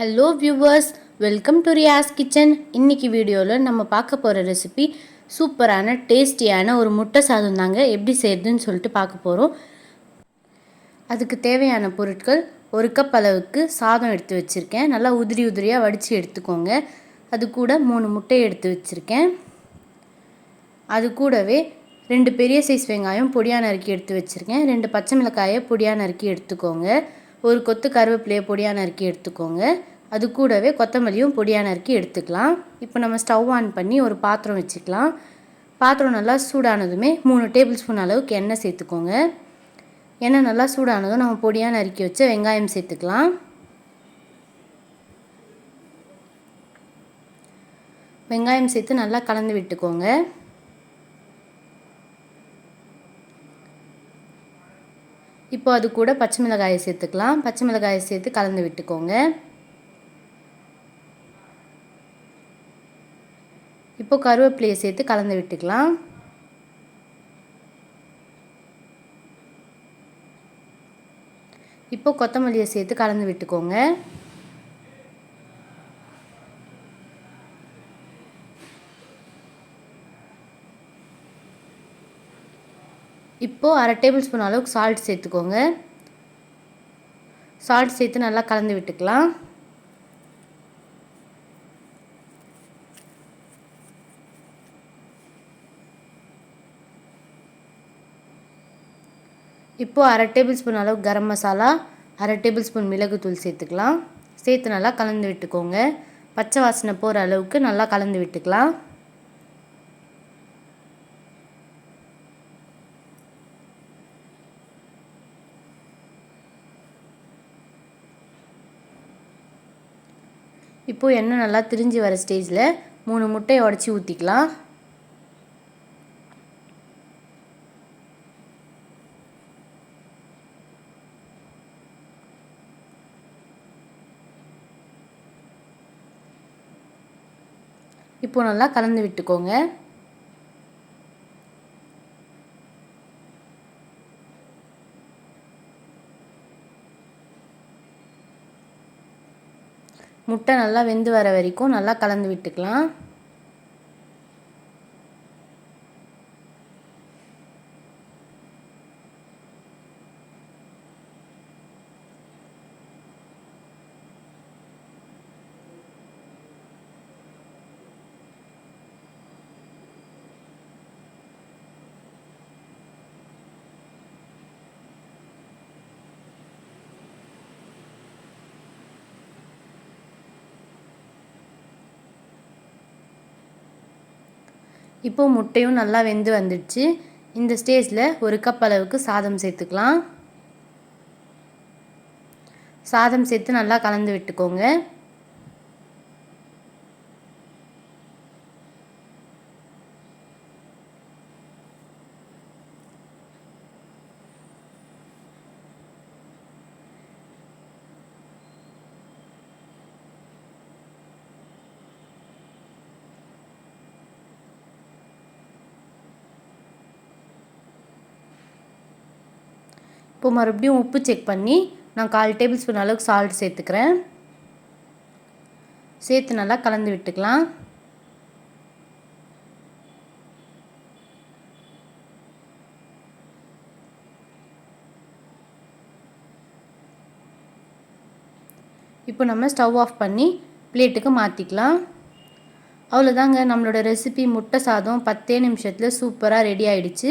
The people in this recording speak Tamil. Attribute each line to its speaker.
Speaker 1: Hello viewers welcome to Riyas kitchen இன்னைக்கு வீடியோவில் நம்ம பார்க்க போகிற ரெசிபி சூப்பரான டேஸ்டியான ஒரு முட்டை சாதம் தாங்க. எப்படி செய்யுதுன்னு சொல்லிட்டு பார்க்க போகிறோம் அதுக்கு தேவையான பொருட்கள் ஒரு கப் அளவுக்கு சாதம் எடுத்து வச்சுருக்கேன். நல்லா உதிரி உதிரியாக வடித்து எடுத்துக்கோங்க. அது கூட மூணு முட்டை எடுத்து வச்சுருக்கேன். அது கூடவே ரெண்டு பெரிய சைஸ் வெங்காயம் பொடியாக நறுக்கி எடுத்து வச்சுருக்கேன். ரெண்டு பச்சை மிளகாயை பொடியாக நறுக்கி எடுத்துக்கோங்க. ஒரு கொத்து கருவேப்பிலையை பொடியாக நறுக்கி எடுத்துக்கோங்க. அது கூடவே கொத்தமல்லியும் பொடியாக நறுக்கி எடுத்துக்கலாம். இப்போ நம்ம ஸ்டவ் ஆன் பண்ணி ஒரு பாத்திரம் வச்சுக்கலாம். பாத்திரம் நல்லா சூடானதுமே மூணு டேபிள் ஸ்பூன் அளவுக்கு எண்ணெய் சேர்த்துக்கோங்க. எண்ணெய் நல்லா சூடானதும் நம்ம பொடியாக நறுக்கி வச்ச வெங்காயம் சேர்த்துக்கலாம். வெங்காயம் சேர்த்து நல்லா கலந்து விட்டுக்கோங்க. இப்போ அது கூட பச்சை மிளகாயை சேர்த்துக்கலாம். பச்சை மிளகாயை சேர்த்து கலந்து விட்டுக்கோங்க. இப்போ கருவேப்பிலையை சேர்த்து கலந்து விட்டுக்கலாம். இப்போ கொத்தமல்லியை சேர்த்து கலந்து விட்டுக்கோங்க. இப்போது அரை டேபிள் ஸ்பூன் அளவுக்கு சால்ட் சேர்த்துக்கோங்க. சால்ட் சேர்த்து நல்லா கலந்து விட்டுக்கலாம். இப்போது அரை டேபிள் ஸ்பூன் அளவு கரம் மசாலா அரை டேபிள் ஸ்பூன் மிளகுத்தூள் சேர்த்துக்கலாம். சேர்த்து நல்லா கலந்து விட்டுக்கோங்க. பச்சை வாசனை போகிற அளவுக்கு நல்லா கலந்து விட்டுக்கலாம். இப்போது எண்ணெய் நல்லா திரிஞ்சு வர ஸ்டேஜில் மூணு முட்டையை உடச்சி ஊற்றிக்கலாம் இப்போ நல்லா கலந்து விட்டுக்கோங்க. முட்டை நல்லா வெந்து வர வரைக்கும் நல்லா கலந்து விட்டுக்கலாம். இப்போது முட்டையும் நல்லா வெந்து வந்துடுச்சு. இந்த ஸ்டேஜில் ஒரு கப் அளவுக்கு சாதம் சேர்த்துக்கலாம். சாதம் சேர்த்து நல்லா கலந்து விட்டுக்கோங்க. இப்போ மறுபடியும் உப்பு செக் பண்ணி நான் கால் டேபிள் ஸ்பூன் அளவுக்கு சால்ட் சேர்த்துக்கிறேன். சேர்த்து நல்லா கலந்து விட்டுக்கலாம். இப்போ நம்ம ஸ்டவ் ஆஃப் பண்ணி பிளேட்டுக்கு மாற்றிக்கலாம் அவ்வளோதாங்க நம்மளோட ரெசிபி முட்டை சாதம் பத்தே நிமிஷத்தில் சூப்பராக ரெடி ஆகிடுச்சு